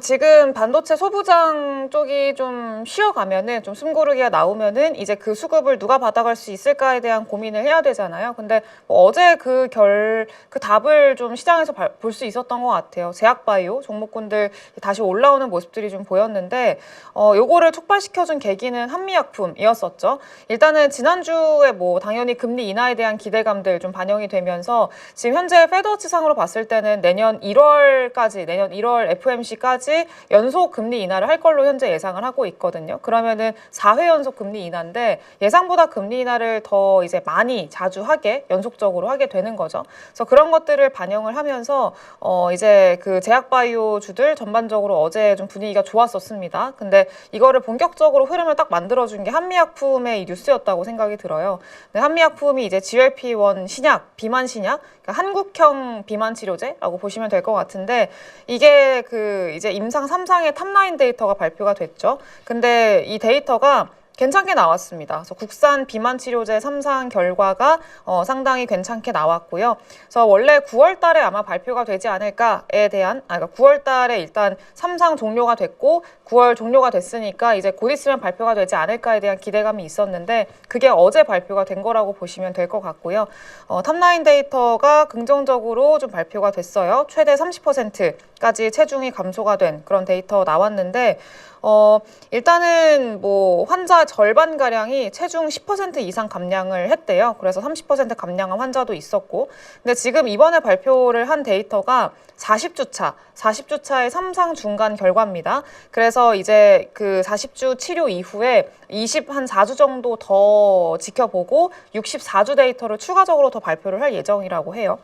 지금 반도체 소부장 쪽이 좀 쉬어가면은 좀 숨고르기가 나오면은 이제 그 수급을 누가 받아갈 수 있을까에 대한 고민을 해야 되잖아요. 근데 뭐 어제 그 결 그 답을 좀 시장에서 볼 수 있었던 것 같아요. 제약바이오 종목군들 다시 올라오는 모습들이 좀 보였는데 어 요거를 촉발시켜준 계기는 한미약품이었었죠. 일단은 지난주에 뭐 당연히 금리 인하에 대한 기대감들 좀 반영이 되면서 지금 현재 페드워치상으로 봤을 때는 내년 1월까지 내년 1월 FMC까지 연속 금리 인하를 할 걸로 현재 예상을 하고 있거든요. 그러면은 4회 연속 금리 인하인데 예상보다 금리 인하를 더 이제 많이 자주 하게 연속적으로 하게 되는 거죠. 그래서 그런 것들을 반영을 하면서 어 이제 그 제약바이오 주들 전반적으로 어제 좀 분위기가 좋았었습니다. 근데 이거를 본격적으로 흐름을 딱 만들어준 게 한미약품의 이 뉴스였다고 생각이 들어요. 한미약품이 이제 GLP-1 신약, 비만 신약, 그러니까 한국형 비만 치료제라고 보시면 될 것 같은데 이게 그 이제 임상 3상의 탑라인 데이터가 발표가 됐죠. 근데 이 데이터가 괜찮게 나왔습니다. 그래서 국산 비만 치료제 3상 결과가 어, 상당히 괜찮게 나왔고요. 그래서 원래 9월 달에 아마 발표가 되지 않을까에 대한 아 그러니까 9월 달에 일단 3상 종료가 됐고 9월 종료가 됐으니까 이제 곧 있으면 발표가 되지 않을까에 대한 기대감이 있었는데 그게 어제 발표가 된 거라고 보시면 될 것 같고요. 어, 탑라인 데이터가 긍정적으로 좀 발표가 됐어요. 최대 30%까지 체중이 감소가 된 그런 데이터 나왔는데 어, 일단은 뭐 환자 절반 가량이 체중 10% 이상 감량을 했대요. 그래서 30% 감량한 환자도 있었고. 근데 지금 이번에 발표를 한 데이터가 40주 차, 40주 차의 3상 중간 결과입니다. 그래서 이제 그 40주 치료 이후에 20 한 4주 정도 더 지켜보고 64주 데이터를 추가적으로 더 발표를 할 예정이라고 해요.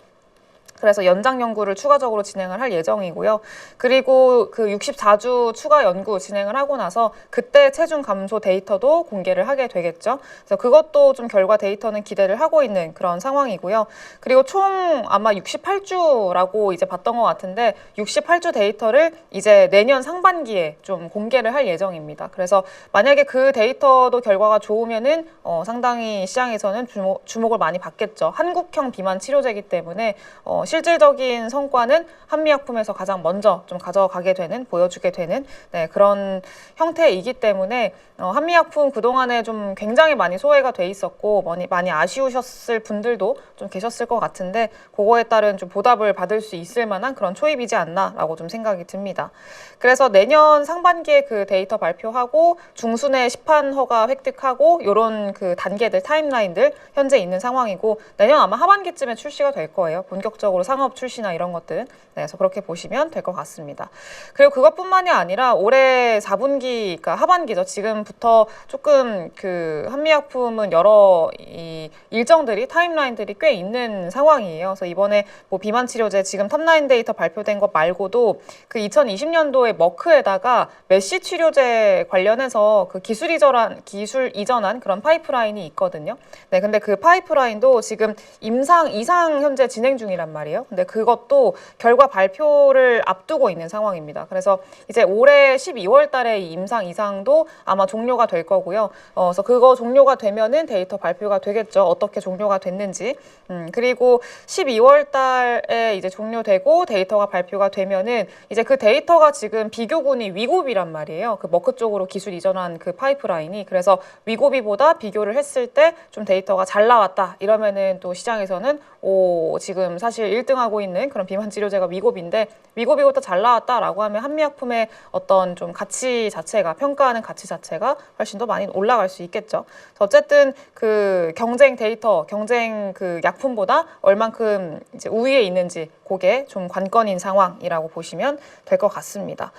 그래서 연장 연구를 추가적으로 진행을 할 예정이고요. 그리고 그 64주 추가 연구 진행을 하고 나서 그때 체중 감소 데이터도 공개를 하게 되겠죠. 그래서 그것도 좀 결과 데이터는 기대를 하고 있는 그런 상황이고요. 그리고 총 아마 68주라고 이제 봤던 것 같은데 68주 데이터를 이제 내년 상반기에 좀 공개를 할 예정입니다. 그래서 만약에 그 데이터도 결과가 좋으면은 어, 상당히 시장에서는 주목, 주목을 많이 받겠죠. 한국형 비만 치료제이기 때문에 어, 실질적인 성과는 한미약품에서 가장 먼저 좀 가져가게 되는 보여주게 되는 네, 그런 형태이기 때문에 어, 한미약품 그동안에 좀 굉장히 많이 소외가 돼 있었고 많이, 많이 아쉬우셨을 분들도 좀 계셨을 것 같은데 그거에 따른 좀 보답을 받을 수 있을 만한 그런 초입이지 않나라고 좀 생각이 듭니다. 그래서 내년 상반기에 그 데이터 발표하고 중순에 시판 허가 획득하고 이런 그 단계들 타임라인들 현재 있는 상황이고 내년 아마 하반기쯤에 출시가 될 거예요. 본격적으로 상업 출시나 이런 것들. 네, 그래서 그렇게 보시면 될 것 같습니다. 그리고 그것뿐만이 아니라 올해 4분기, 그러니까 하반기죠. 지금부터 조금 그 한미약품은 여러 이 일정들이 타임라인들이 꽤 있는 상황이에요. 그래서 이번에 뭐 비만 치료제 지금 탑라인 데이터 발표된 것 말고도 그 2020년도에 머크에다가 메시 치료제 관련해서 그 기술 이전한 기술 이전한 그런 파이프라인이 있거든요. 네, 근데 그 파이프라인도 지금 임상 이상 현재 진행 중이란 말이에요. 근데 그것도 결과 발표를 앞두고 있는 상황입니다. 그래서 이제 올해 12월 달에 이 임상 이상도 아마 종료가 될 거고요. 어, 그래서 그거 종료가 되면은 데이터 발표가 되겠죠. 어떻게 종료가 됐는지. 음, 그리고 12월 달에 이제 종료되고 데이터가 발표가 되면은 이제 그 데이터가 지금 비교군이 위고비란 말이에요. 그 머크 쪽으로 기술 이전한 그 파이프라인이 그래서 위고비보다 비교를 했을 때 좀 데이터가 잘 나왔다 이러면은 또 시장에서는 오 지금 사실 1등하고 있는 그런 비만 치료제가 위고비인데 위고비보다 잘 나왔다라고 하면 한미약품의 어떤 좀 가치 자체가 평가하는 가치 자체가 훨씬 더 많이 올라갈 수 있겠죠. 어쨌든 그 경쟁 데이터, 경쟁 그 약품보다 얼만큼 이제 우위에 있는지 그게 좀 관건인 상황이라고 보시면 될 것 같습니다.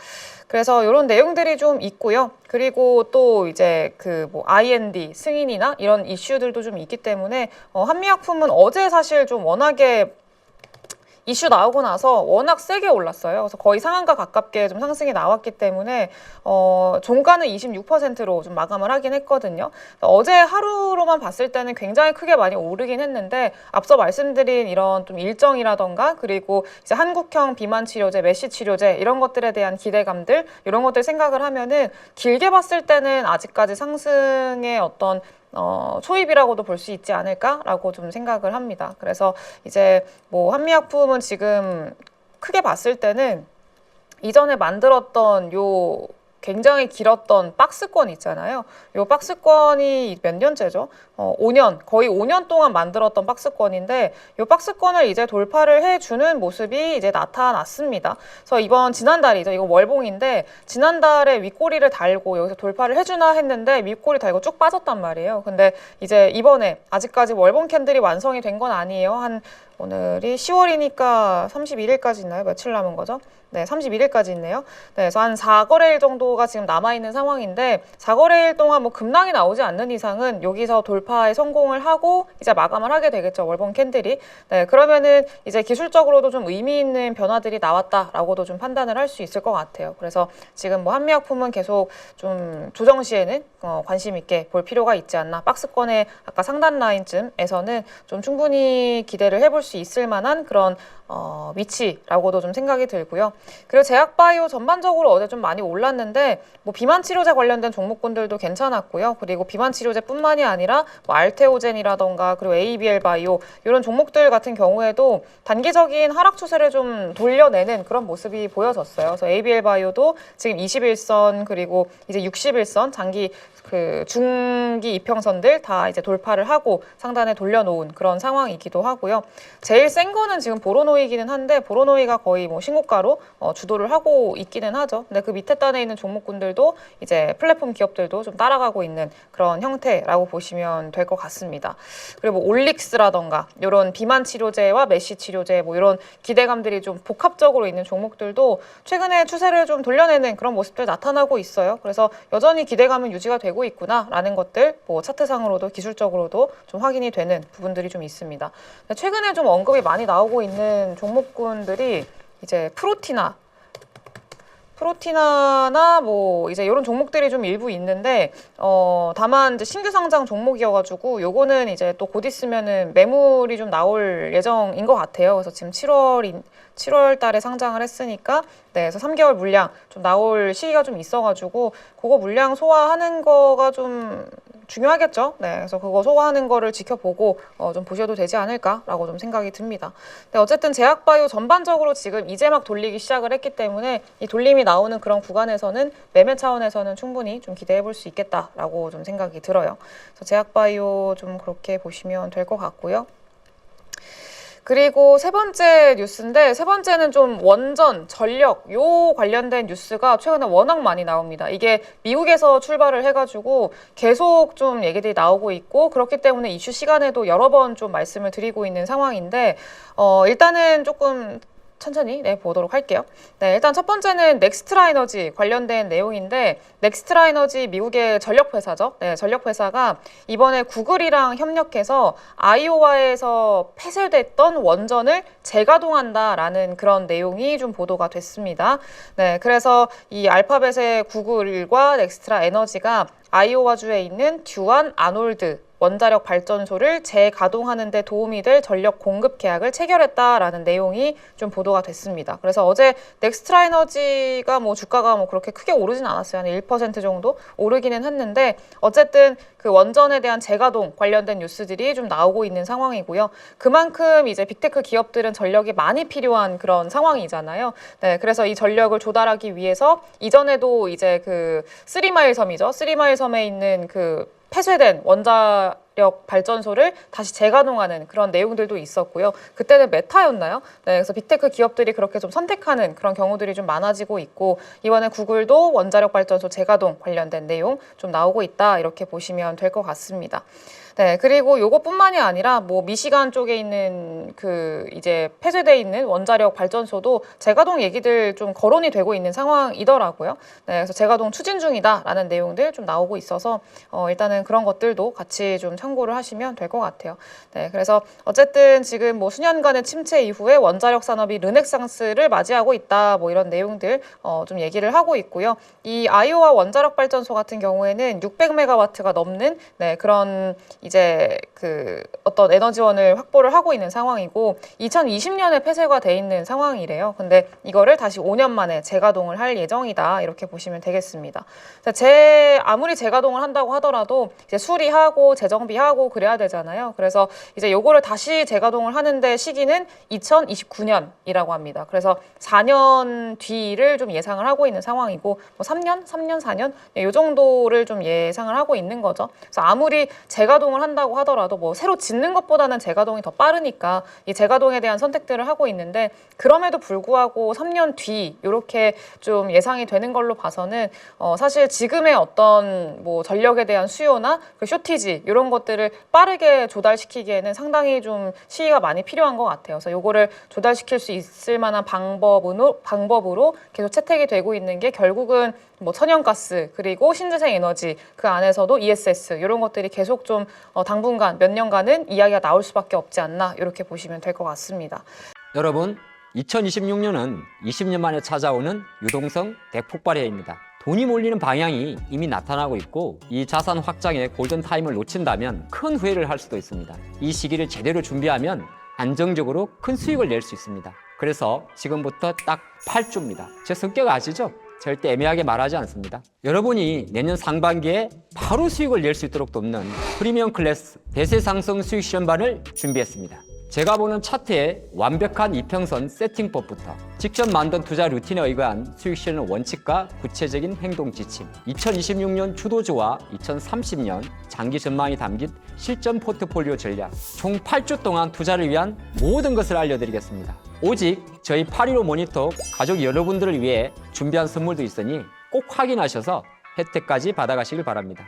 그래서 이런 내용들이 좀 있고요. 그리고 또 이제 그 뭐 IND 승인이나 이런 이슈들도 좀 있기 때문에 어, 한미약품은 어제 사실 좀 워낙에 이슈 나오고 나서 워낙 세게 올랐어요. 그래서 거의 상한가 가깝게 좀 상승이 나왔기 때문에 어, 종가는 26%로 좀 마감을 하긴 했거든요. 어제 하루로만 봤을 때는 굉장히 크게 많이 오르긴 했는데 앞서 말씀드린 이런 좀 일정이라던가 그리고 이제 한국형 비만 치료제, 메시 치료제 이런 것들에 대한 기대감들 이런 것들 생각을 하면은 길게 봤을 때는 아직까지 상승의 어떤 어, 초입이라고도 볼 수 있지 않을까라고 좀 생각을 합니다. 그래서 이제 뭐 한미약품은 지금 크게 봤을 때는 이전에 만들었던 요 굉장히 길었던 박스권 있잖아요. 요 박스권이 몇 년째죠? 어, 5년, 거의 5년 동안 만들었던 박스권인데 요 박스권을 이제 돌파를 해주는 모습이 이제 나타났습니다. 그래서 이번 지난달이죠. 이거 월봉인데 지난달에 윗꼬리를 달고 여기서 돌파를 해주나 했는데 윗꼬리 달고 쭉 빠졌단 말이에요. 근데 이제 이번에 아직까지 월봉 캔들이 완성이 된 건 아니에요. 한 오늘이 10월이니까 31일까지 있나요? 며칠 남은 거죠? 네, 31일까지 있네요. 네, 그래서 한 4거래일 정도가 지금 남아있는 상황인데 4거래일 동안 뭐 급락이 나오지 않는 이상은 여기서 돌파에 성공을 하고 이제 마감을 하게 되겠죠. 월봉 캔들이. 네, 그러면은 이제 기술적으로도 좀 의미 있는 변화들이 나왔다라고도 좀 판단을 할 수 있을 것 같아요. 그래서 지금 뭐 한미약품은 계속 좀 조정 시에는 어, 관심 있게 볼 필요가 있지 않나. 박스권의 아까 상단 라인쯤에서는 좀 충분히 기대를 해볼 수 있을 만한 그런 어, 위치라고도 좀 생각이 들고요. 그리고 제약바이오 전반적으로 어제 좀 많이 올랐는데 뭐 비만 치료제 관련된 종목군들도 괜찮았고요. 그리고 비만 치료제뿐만이 아니라 뭐 알테오젠이라던가 그리고 ABL 바이오 이런 종목들 같은 경우에도 단기적인 하락 추세를 좀 돌려내는 그런 모습이 보여졌어요. 그래서 ABL 바이오도 지금 21선 그리고 이제 61선 장기 그 중기 이평선들 다 이제 돌파를 하고 상단에 돌려놓은 그런 상황이기도 하고요. 제일 센 거는 지금 보로노 이기는 한데 보로노이가 거의 뭐 신고가로 어, 주도를 하고 있기는 하죠. 근데 그 밑에 단에 있는 종목군들도 이제 플랫폼 기업들도 좀 따라가고 있는 그런 형태라고 보시면 될 것 같습니다. 그리고 뭐 올릭스라던가 이런 비만 치료제와 메시 치료제 뭐 이런 기대감들이 좀 복합적으로 있는 종목들도 최근에 추세를 좀 돌려내는 그런 모습들 나타나고 있어요. 그래서 여전히 기대감은 유지가 되고 있구나라는 것들 뭐 차트상으로도 기술적으로도 좀 확인이 되는 부분들이 좀 있습니다. 최근에 좀 언급이 많이 나오고 있는 종목군들이 이제 프로티나 프로티나나 뭐 이제 이런 종목들이 좀 일부 있는데 어 다만 이제 신규 상장 종목이어가지고 요거는 이제 또 곧 있으면은 매물이 좀 나올 예정인 것 같아요. 그래서 지금 7월인 7월 달에 상장을 했으니까 네, 그래서 3개월 물량 좀 나올 시기가 좀 있어가지고 그거 물량 소화하는 거가 좀 중요하겠죠. 네, 그래서 그거 소화하는 거를 지켜보고 어, 좀 보셔도 되지 않을까라고 좀 생각이 듭니다. 네, 어쨌든 제약바이오 전반적으로 지금 이제 막 돌리기 시작을 했기 때문에 이 돌림이 나오는 그런 구간에서는 매매 차원에서는 충분히 좀 기대해 볼 수 있겠다라고 좀 생각이 들어요. 그래서 제약바이오 좀 그렇게 보시면 될 것 같고요. 그리고 세 번째 뉴스인데 세 번째는 좀 원전, 전력 요 관련된 뉴스가 최근에 워낙 많이 나옵니다. 이게 미국에서 출발을 해가지고 계속 좀 얘기들이 나오고 있고 그렇기 때문에 이슈 시간에도 여러 번 좀 말씀을 드리고 있는 상황인데 어, 일단은 조금 천천히 네, 보도록 할게요. 네, 일단 첫 번째는 넥스트라 에너지 관련된 내용인데 넥스트라 에너지 미국의 전력 회사죠. 네, 전력 회사가 이번에 구글이랑 협력해서 아이오와에서 폐쇄됐던 원전을 재가동한다라는 그런 내용이 좀 보도가 됐습니다. 네, 그래서 이 알파벳의 구글과 넥스트라 에너지가 아이오와주에 있는 듀안 아놀드 원자력 발전소를 재가동하는 데 도움이 될 전력 공급 계약을 체결했다라는 내용이 좀 보도가 됐습니다. 그래서 어제 넥스트라 에너지가 뭐 주가가 뭐 그렇게 크게 오르진 않았어요. 한 1% 정도 오르기는 했는데 어쨌든 그 원전에 대한 재가동 관련된 뉴스들이 좀 나오고 있는 상황이고요. 그만큼 이제 빅테크 기업들은 전력이 많이 필요한 그런 상황이잖아요. 네, 그래서 이 전력을 조달하기 위해서 이전에도 이제 그 쓰리마일 섬이죠. 쓰리마일 섬에 있는 그 폐쇄된 원자력 발전소를 다시 재가동하는 그런 내용들도 있었고요. 그때는 메타였나요? 네, 그래서 빅테크 기업들이 그렇게 좀 선택하는 그런 경우들이 좀 많아지고 있고 이번에 구글도 원자력 발전소 재가동 관련된 내용 좀 나오고 있다 이렇게 보시면 될 것 같습니다. 네, 그리고 요것뿐만이 아니라 뭐 미시간 쪽에 있는 그 이제 폐쇄돼 있는 원자력 발전소도 재가동 얘기들 좀 거론이 되고 있는 상황이더라고요. 네, 그래서 재가동 추진 중이다라는 내용들 좀 나오고 있어서 어, 일단은 그런 것들도 같이 좀 참고를 하시면 될 것 같아요. 네, 그래서 어쨌든 지금 뭐 수년간의 침체 이후에 원자력 산업이 르넥상스를 맞이하고 있다 뭐 이런 내용들 어, 좀 얘기를 하고 있고요. 이 아이오와 원자력 발전소 같은 경우에는 600메가와트가 넘는 네, 그런 이제 그 어떤 에너지원을 확보를 하고 있는 상황이고 2020년에 폐쇄가 돼 있는 상황이래요. 근데 이거를 다시 5년 만에 재가동을 할 예정이다 이렇게 보시면 되겠습니다. 자, 제 아무리 재가동을 한다고 하더라도 이제 수리하고 재정비하고 그래야 되잖아요. 그래서 이제 요거를 다시 재가동을 하는데 시기는 2029년이라고 합니다. 그래서 4년 뒤를 좀 예상을 하고 있는 상황이고 뭐 3년, 3년, 4년 이 정도를 좀 예상을 하고 있는 거죠. 그래서 아무리 재가동을 한다고 하더라도 뭐 새로 짓는 것보다는 재가동이 더 빠르니까 이 재가동에 대한 선택들을 하고 있는데 그럼에도 불구하고 3년 뒤 이렇게 좀 예상이 되는 걸로 봐서는 어 사실 지금의 어떤 뭐 전력에 대한 수요나 그 쇼티지 이런 것들을 빠르게 조달시키기에는 상당히 좀 시기가 많이 필요한 것 같아요. 그래서 요거를 조달시킬 수 있을 만한 방법으로 방법으로 계속 채택이 되고 있는 게 결국은 뭐 천연가스 그리고 신재생 에너지 그 안에서도 ESS 이런 것들이 계속 좀 어, 당분간 몇 년간은 이야기가 나올 수밖에 없지 않나 이렇게 보시면 될 것 같습니다. 여러분, 2026년은 20년 만에 찾아오는 유동성 대폭발 해입니다. 돈이 몰리는 방향이 이미 나타나고 있고 이 자산 확장의 골든 타임을 놓친다면 큰 후회를 할 수도 있습니다. 이 시기를 제대로 준비하면 안정적으로 큰 수익을 낼 수 있습니다. 그래서 지금부터 딱 8주입니다. 제 성격 아시죠? 절대 애매하게 말하지 않습니다. 여러분이 내년 상반기에 바로 수익을 낼 수 있도록 돕는 프리미엄 클래스 대세 상승 수익 실험반을 준비했습니다. 제가 보는 차트의 완벽한 이평선 세팅법부터 직접 만든 투자 루틴에 의거한 수익 실현 원칙과 구체적인 행동 지침, 2026년 주도주와 2030년 장기 전망이 담긴 실전 포트폴리오 전략, 총 8주 동안 투자를 위한 모든 것을 알려드리겠습니다. 오직 저희 815 모니터 가족 여러분들을 위해 준비한 선물도 있으니 꼭 확인하셔서 혜택까지 받아가시길 바랍니다.